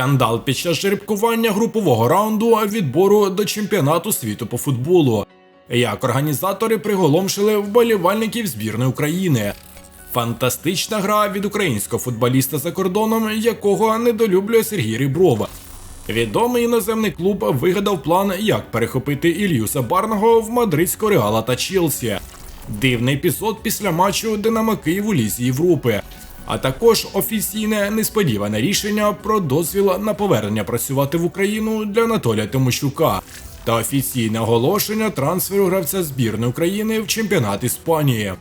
Скандал під час жеребкування групового раунду відбору до чемпіонату світу по футболу. Як організатори приголомшили вболівальників збірної України. Фантастична гра від українського футболіста за кордоном, якого недолюблює Сергій Риброва. Відомий іноземний клуб вигадав план, як перехопити Ільюса Барного в мадридського Реала та Челсі. Дивний епізод після матчу Динамо Київ у Лізі Європи. А також офіційне несподіване рішення про дозвіл на повернення працювати в Україну для Анатолія Тимощука та офіційне оголошення трансферу гравця збірної України в чемпіонат Іспанії.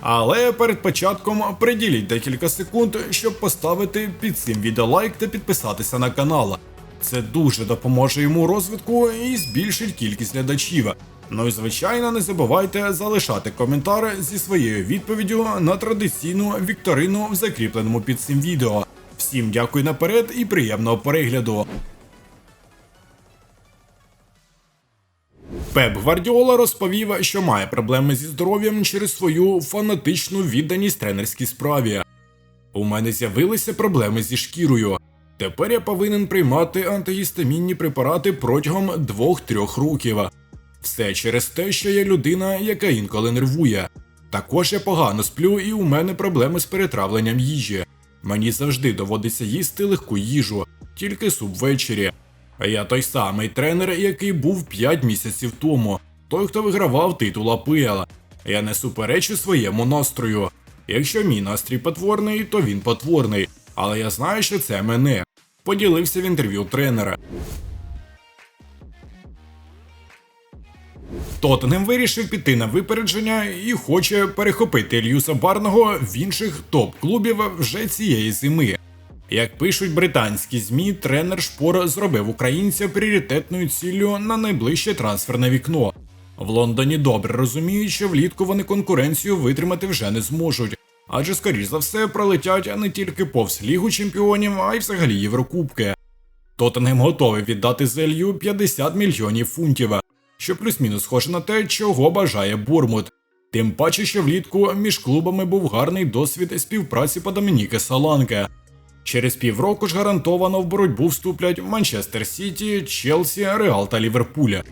Але перед початком приділіть декілька секунд, щоб поставити під цим відео лайк та підписатися на канал. Це дуже допоможе йому розвитку і збільшить кількість глядачів. Ну і звичайно, не забувайте залишати коментар зі своєю відповіддю на традиційну вікторину в закріпленому під цим відео. Всім дякую наперед і приємного перегляду. Пеп Гвардіола розповів, що має проблеми зі здоров'ям через свою фанатичну відданість тренерській справі. У мене з'явилися проблеми зі шкірою. Тепер я повинен приймати антигістамінні препарати протягом 2-3 років. Все через те, що я людина, яка інколи нервує. Також я погано сплю, і у мене проблеми з перетравленням їжі. Мені завжди доводиться їсти легку їжу, тільки суп ввечері. Я той самий тренер, який був 5 місяців тому, той, хто вигравав титул АПЛ. Я не суперечу своєму настрою. Якщо мій настрій потворний, то він потворний. Але я знаю, що це мене. Поділився в інтерв'ю тренера. Тоттенем вирішив піти на випередження і хоче перехопити Ільюса Барного в інших топ-клубів вже цієї зими. Як пишуть британські ЗМІ, тренер Шпор зробив українця пріоритетною ціллю на найближче трансферне вікно. В Лондоні добре розуміють, що влітку вони конкуренцію витримати вже не зможуть, адже скоріш за все пролетять не тільки повз Лігу чемпіонів, а й взагалі Єврокубки. Тоттенгем готовий віддати Зелью 50 мільйонів фунтів, що плюс-мінус схоже на те, чого бажає Бурмут. Тим паче, що влітку між клубами був гарний досвід співпраці по Домініки Саланке. Через півроку ж гарантовано в боротьбу вступлять Манчестер Сіті, Челсі, Реал та Ліверпуля.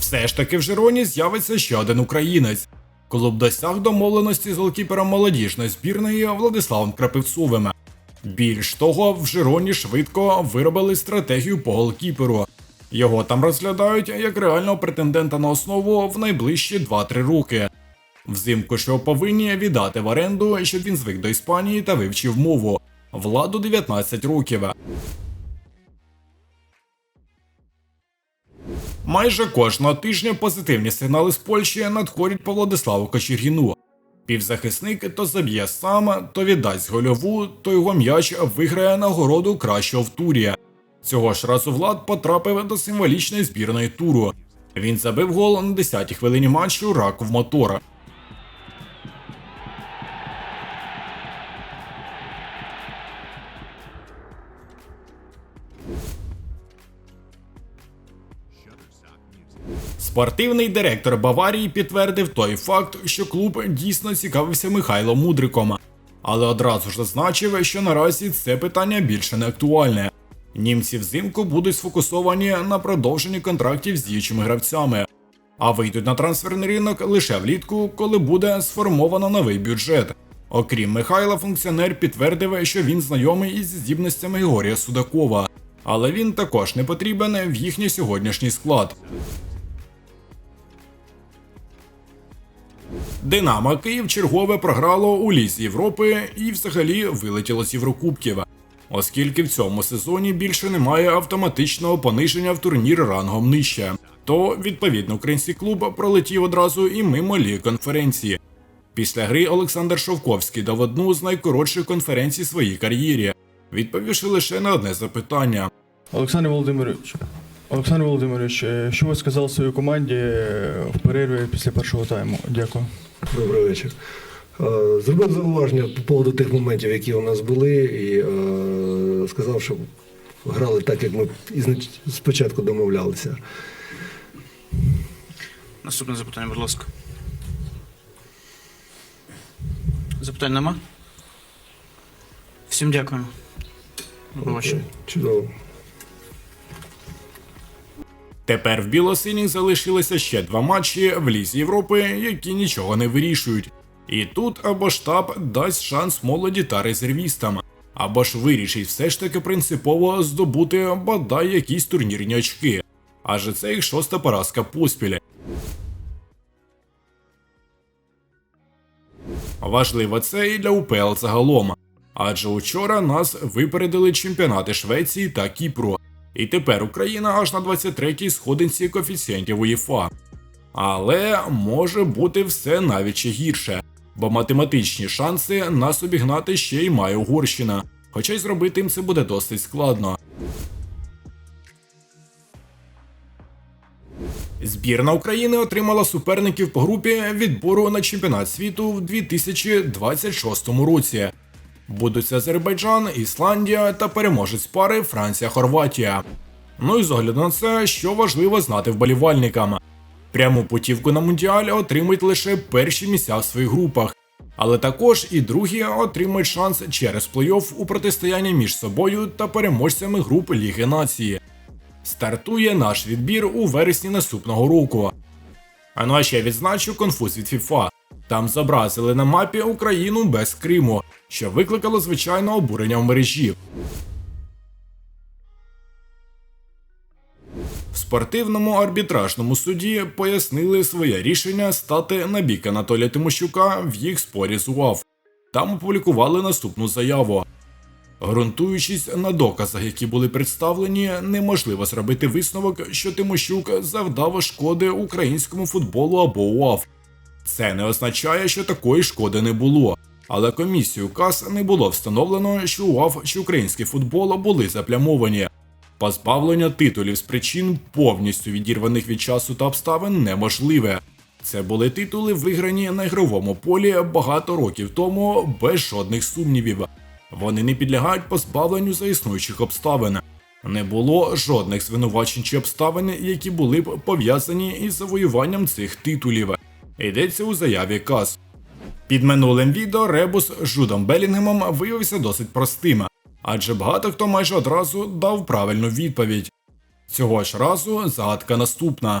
Все ж таки в Жероні з'явиться ще один українець. Клуб досяг домовленості з голкіпером молодіжної збірної Владиславом Крапивцовим. Більш того, в Жероні швидко виробили стратегію по голкіперу. Його там розглядають як реального претендента на основу в найближчі 2-3 роки. Взимку його повинні віддати в оренду, щоб він звик до Іспанії та вивчив мову. Владу 19 років. Майже кожного тижня позитивні сигнали з Польщі надходять по Владиславу Кочергіну. Півзахисник то заб'є сам, то віддасть гольову, то його м'яч виграє нагороду кращого в турі. Цього ж разу Влад потрапив до символічної збірної туру. Він забив гол на 10-й хвилині матчу Раков Мотора. Спортивний директор Баварії підтвердив той факт, що клуб дійсно цікавився Михайлом Мудриком, але одразу ж зазначив, що наразі це питання більше не актуальне. Німці взимку будуть сфокусовані на продовженні контрактів з діючими гравцями, а вийдуть на трансферний ринок лише влітку, коли буде сформовано новий бюджет. Окрім Михайла, функціонер підтвердив, що він знайомий із здібностями Григорія Судакова, але він також не потрібен в їхній сьогоднішній склад. Динамо Київ чергове програло у Лізі Європи і взагалі вилетіло з Єврокубків, оскільки в цьому сезоні більше немає автоматичного пониження в турнір рангом нижче. То відповідно український клуб пролетів одразу і мимо ліг конференції. Після гри Олександр Шовковський дав одну з найкоротших конференцій своїй кар'єрі, відповівши лише на одне запитання. Олександр Володимирович, Олександр Володимирович, е, що ви сказали своїй команді е, в перерві після першого тайму? Дякую. Добрий вечір. Е, Зробив зауваження по поводу тих моментів, які у нас були, і е, сказав, що грали так, як ми спочатку домовлялися. Наступне запитання, будь ласка. Запитань нема? Всім дякуємо. До побачення. Чудово. Тепер в білосиніх залишилося ще два матчі в Лізі Європи, які нічого не вирішують. І тут або штаб дасть шанс молоді та резервістам, або ж вирішить все ж таки принципово здобути бодай якісь турнірні очки. Адже це їх шоста поразка поспіль. Важливо це і для УПЛ загалом. Адже учора нас випередили чемпіонати Швеції та Кіпру. І тепер Україна аж на 23-й сходинці коефіцієнтів УЄФА. Але може бути все навіть ще гірше, бо математичні шанси нас обігнати ще й має Угорщина, хоча й зробити їм це буде досить складно. Збірна України отримала суперників по групі відбору на чемпіонат світу в 2026 році. Будуть Азербайджан, Ісландія та переможець пари Франція-Хорватія. Ну і з огляду на це, що важливо знати вболівальникам. Пряму путівку на мундіаль отримують лише перші місця в своїх групах, але також і другі отримають шанс через плей-офф у протистоянні між собою та переможцями груп Ліги Нації. Стартує наш відбір у вересні наступного року. А ну а ще відзначу конфуз від FIFA. Там зобразили на мапі Україну без Криму, що викликало звичайно обурення в мережі. В спортивному арбітражному суді пояснили своє рішення стати на бік Анатолія Тимощука в їх спорі з УАВ. Там опублікували наступну заяву. Ґрунтуючись на доказах, які були представлені, неможливо зробити висновок, що Тимощук завдав шкоди українському футболу або УАВ. Це не означає, що такої шкоди не було. Але комісію КАС не було встановлено, що УАВ чи український футбол були заплямовані. Позбавлення титулів з причин повністю відірваних від часу та обставин неможливе. Це були титули, виграні на ігровому полі багато років тому, без жодних сумнівів. Вони не підлягають позбавленню за існуючих обставин. Не було жодних звинувачень чи обставин, які були б пов'язані із завоюванням цих титулів. Йдеться у заяві КАС. Під минулим відео ребус з Жудом Белінгемом виявився досить простим, адже багато хто майже одразу дав правильну відповідь. Цього ж разу загадка наступна.